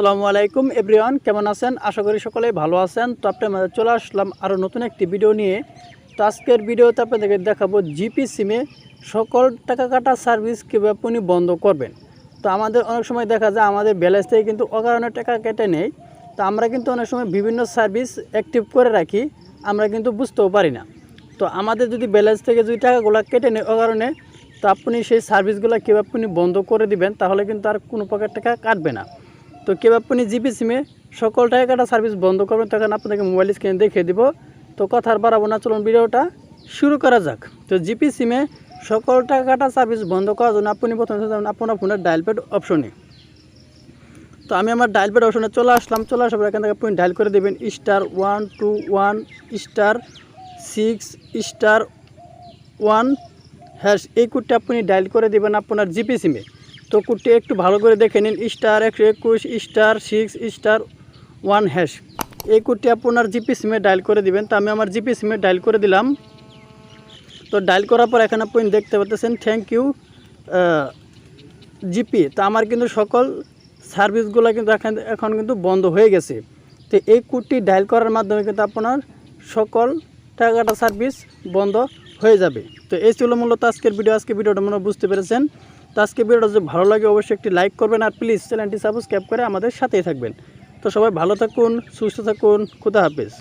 আসসালামু আলাইকুম, এভরিওয়ান, কেমন আছেন? আশা করি সকলেই ভালো আছেন। তো আপনার চলে আসলাম আরও নতুন একটি ভিডিও নিয়ে। তো আজকের ভিডিওতে আপনাদেরকে দেখাবো জিপি সিমে সকল টাকা কাটা সার্ভিস কীভাবে আপনি বন্ধ করবেন। তো আমাদের অনেক সময় দেখা যায় আমাদের ব্যালেন্স থেকে কিন্তু অকারণে টাকা কেটে নেই তো আমরা কিন্তু অনেক সময় বিভিন্ন সার্ভিস অ্যাক্টিভ করে রাখি, আমরা কিন্তু বুঝতেও পারি না। তো আমাদের যদি ব্যালেন্স থেকে যদি টাকাগুলো কেটে নেয় ও কারণে তো আপনি সেই সার্ভিসগুলো কীভাবে আপনি বন্ধ করে দিবেন, তাহলে কিন্তু আর কোনো প্রকার টাকা কাটবে না। তো কীভাবে আপনি জিপি সিমে সকল টাকা কাটা সার্ভিস বন্ধ করবেন, তখন আপনাদেরকে মোবাইল স্ক্রিনে দেখিয়ে দিব। তো কথা আর বাড়াবো না, চলুন ভিডিওটা শুরু করা যাক। তো জিপি সিমে সকল টাকা কাটা সার্ভিস বন্ধ করার জন্য আপনি প্রথমে যাবেন আপনার ফোনের ডায়াল প্যাড অপশনে তো আমি আমার ডায়াল প্যাড অপশনে চলে আসলাম, চলে আসার পর এখান থেকে আপনি ডায়াল করে দেবেন star one two one star six star one hash এই কোডটি আপনি ডায়াল করে দেবেন আপনার জিপি সিমে। তো কোডটি একটু ভালো করে দেখে নিন। স্টার একশো একুশ, star six, star one hash. এই কোডটি আপনার জিপি সিমে ডায়াল করে দিবেন। তো আমি আমার জিপি সিমে ডায়াল করে দিলাম। তো ডায়াল করার পর এখানে আপনি দেখতে পাচ্ছেন থ্যাংক ইউ জিপি তো আমার কিন্তু সকল সার্ভিসগুলো কিন্তু এখন এখন কিন্তু বন্ধ হয়ে গেছে। তো এই কোডটি ডায়াল করার মাধ্যমে কিন্তু আপনার সকল টাকাটা সার্ভিস বন্ধ হয়ে যাবে। তো এই ছিল মূলত আজকের ভিডিও। আজকে ভিডিওটা মনে বুঝতে পেরেছেন। তো আজকে ভিডিওটা যদি ভালো লাগে, অবশ্যই একটি লাইক করবেন আর প্লিজ চ্যানেলটি সাবস্ক্রাইব করে আমাদের সাথেই থাকবেন। তো সবাই ভালো থাকুন, সুস্থ থাকুন, খুদা হাফেজ।